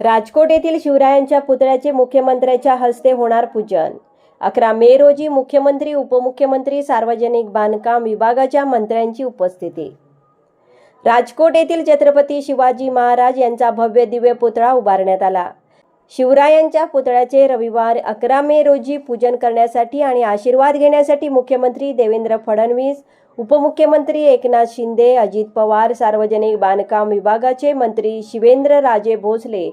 राजकोट येथील शिवरायांच्या पुतळ्याचे मुख्यमंत्र्यांच्या हस्ते होणार पूजन. अकरा मे रोजी मुख्यमंत्री उपमुख्यमंत्री सार्वजनिक बांधकाम विभागाच्या मंत्र्यांची उपस्थिती. राजकोट येथील छत्रपती शिवाजी महाराज यांचा भव्य दिव्य पुतळा उभारण्यात आला. शिवरायांच्या पुतळ्याचे रविवार अकरा मे रोजी पूजन करण्यासाठी आणि आशीर्वाद घेण्यासाठी मुख्यमंत्री देवेंद्र फडणवीस उपमुख्यमंत्री एकनाथ शिंदे अजित पवार सार्वजनिक बांधकाम विभागाचे मंत्री शिवेंद्र राजे भोसले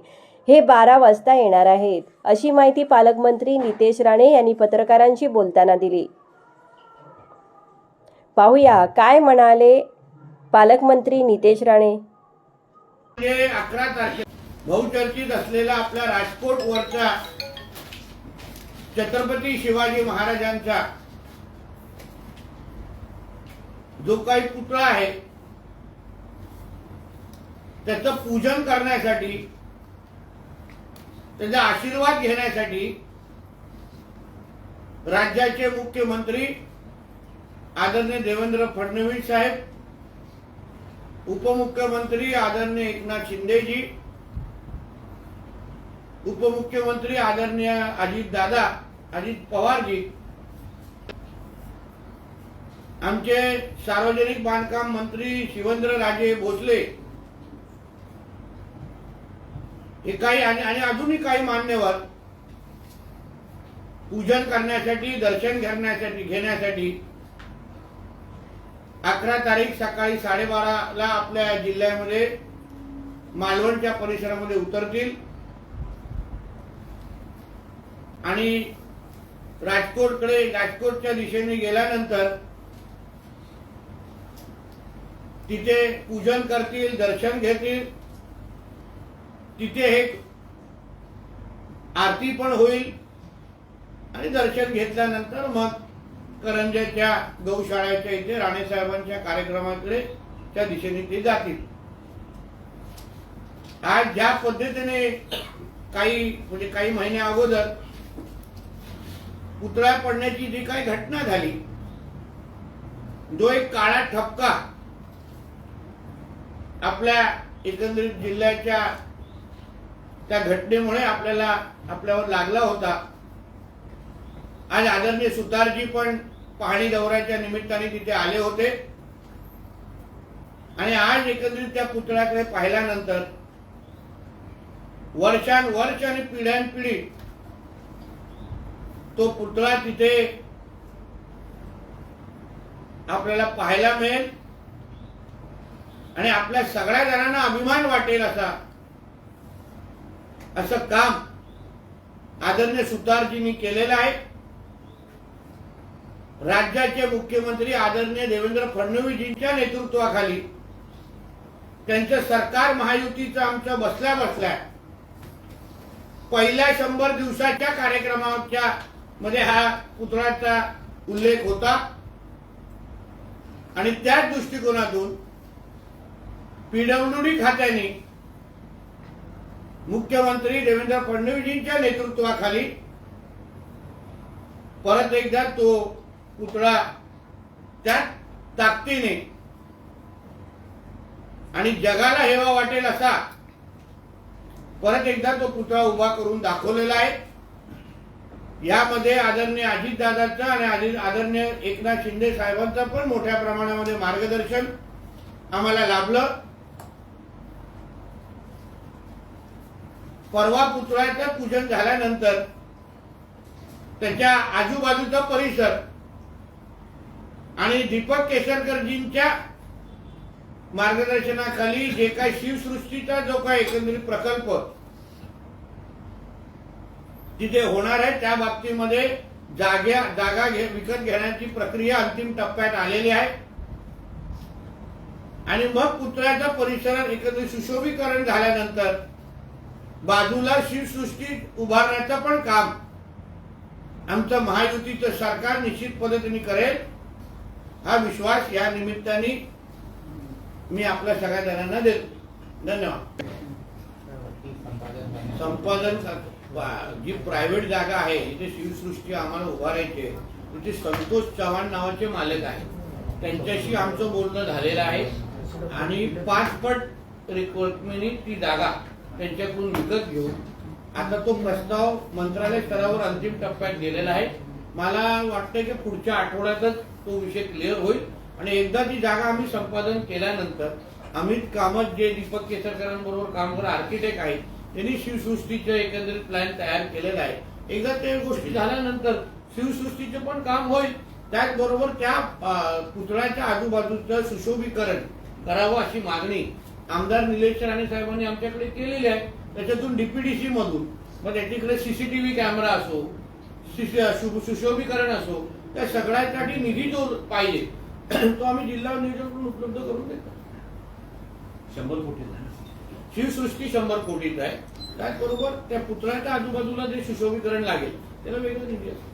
हे बारा वाजता येणार आहेत. अशी माहिती पालकमंत्री नितेश राणे यांनी पत्रकारांशी बोलताना दिली. पाहूया काय म्हणाले पालकमंत्री नितेश राणे. अकरा तारखेला बहुचर्चित असलेला आपल्या राजकोट वरचा छत्रपती शिवाजी महाराजांचा जो काही पुतळा आहे त्याचं पूजन करण्यासाठी त्याचा आशीर्वाद घेण्यासाठी राज्याचे मुख्यमंत्री आदरणीय देवेंद्र फडणवीस साहेब उपमुख्यमंत्री आदरणीय एकनाथ शिंदेजी उपमुख्यमंत्री आदरणीय अजित दादा अजित पवारजी आमचे सार्वजनिक बांधकाम मंत्री शिवेंद्र राजे भोसले हे काही आणि अजूनही काही मान्यवर पूजन करण्यासाठी दर्शन करण्यासाठी घेण्यासाठी अकरा तारीख सकाळी साडेबाराला आपल्या जिल्ह्यामध्ये मालवणच्या परिसरामध्ये उतरतील. आणि राजकोटकडे राजकोटच्या दिशेने गेल्यानंतर तिथे पूजन करतील दर्शन घेतील. तिथे हे आरती पण होईल. आणि दर्शन घेतल्यानंतर मग करंजाच्या गौशाळाच्या इथे राणेसाहेबांच्या कार्यक्रमाकडे त्या दिशेने ते जातील. आज ज्या पद्धतीने काही म्हणजे काही महिन्या अगोदर पुतळा पडण्याची जी काही घटना झाली जो एक काळा ठपका आपल्या एकंदरीत जिल्ह्याच्या त्या घटनेमुळे आपल्याला आपल्यावर लागला होता. आज आदरणीय सुतारजी पण पाहणी दौऱ्याच्या निमित्ताने तिथे आले होते. आणि आज एकंदरीत त्या पुतळ्याकडे पाहिल्यानंतर वर्षानुवर्ष आणि पिढ्यानपिढी तो पुतळा तिथे आपल्याला पाहायला मिळेल. आणि आपल्या सगळ्या जणांना अभिमान वाटेल असा असं काम आदरणीय सुतारजींनी केलेलं आहे. राज्याचे मुख्यमंत्री आदरणीय देवेंद्र फडणवीसजींच्या नेतृत्वाखाली त्यांचं सरकार महायुतीचं आमचं बसल्या बसल्या पहिल्या शंभर दिवसाच्या कार्यक्रमाच्या मध्ये हा पुतळ्याचा उल्लेख होता. आणि त्याच दृष्टिकोनातून पीडब्ल्यूडी खात्याने मुख्यमंत्री देवेंद्र फडणवीसजींच्या नेतृत्वाखाली परत एकदा तो पुतळा त्या ताकदीने आणि जगाला हेवा वाटेल असा परत एकदा तो पुतळा उभा करून दाखवलेला आहे. यामध्ये आदरणीय अजितदादांचं आणि आदरणीय एकनाथ शिंदे साहेबांचं पण मोठ्या प्रमाणामध्ये मार्गदर्शन आम्हाला लाभलं. परवा पुतळ्याचं पूजन झाल्यानंतर त्याच्या आजूबाजूचा परिसर आणि दीपक केसरकरजींच्या मार्गदर्शनाखाली जे काही शिवसृष्टीचा जो काही एकंदरीत प्रकल्प तिथे होणार आहे त्या बाबतीमध्ये जाग्या जागा घे विकत घेण्याची प्रक्रिया अंतिम टप्प्यात आलेली आहे. आणि मग पुतळ्याचा परिसरात एकंदरीत सुशोभीकरण झाल्यानंतर बाजूला शिवसृष्टी उभारण्याचं पण काम आमचं महायुतीचं सरकार निश्चित पद्धतीने करेल. हा विश्वास या निमित्ताने मी आपल्या सगळ्या जणांना देतो. धन्यवाद. संपादन कर- वा- जी प्रायव्हेट जागा आहे इथे शिवसृष्टी आम्हाला उभारायची आहे, तिथे संतोष चव्हाण नावाचे मालक आहेत. त्यांच्याशी आमचं बोलणं झालेलं आहे. आणि पाचपट पट ती जागा त्यांच्याकडून विकत घेऊ आता तो प्रस्ताव मंत्रालय स्तरावर अंतिम टप्प्यात गेलेला आहे. मला वाटतं की पुढच्या आठवड्यातच तो विषय क्लिअर होईल. आणि एकदा ती जागा आम्ही संपादन केल्यानंतर अमित कामत जे दीपक केसरकरांबरोबर काम करणारे आर्किटेक्ट आहेत त्यांनी शिवसृष्टीचं एकंदरीत प्लॅन तयार केलेला आहे. एकदा त्या गोष्टी झाल्यानंतर शिवसृष्टीचं पण काम होईल. त्याचबरोबर त्या पुतळ्याच्या आजूबाजूचं सुशोभीकरण करावं अशी मागणी आमदार निलेश राणे साहेबांनी आमच्याकडे केलेली आहे. त्याच्यातून डीपीडीसी मधून. मग त्याच्याकडे सीसीटीव्ही कॅमेरा असो सुशोभीकरण असो त्या सगळ्यासाठी निधी जो पाहिजे तो आम्ही जिल्हा नियोजन उपलब्ध करून देतो. शंभर कोटी शिवसृष्टी शंभर कोटीच आहे. त्याचबरोबर त्या पुतळ्याच्या आजूबाजूला जे सुशोभीकरण लागेल त्याला वेगळं निधी असतो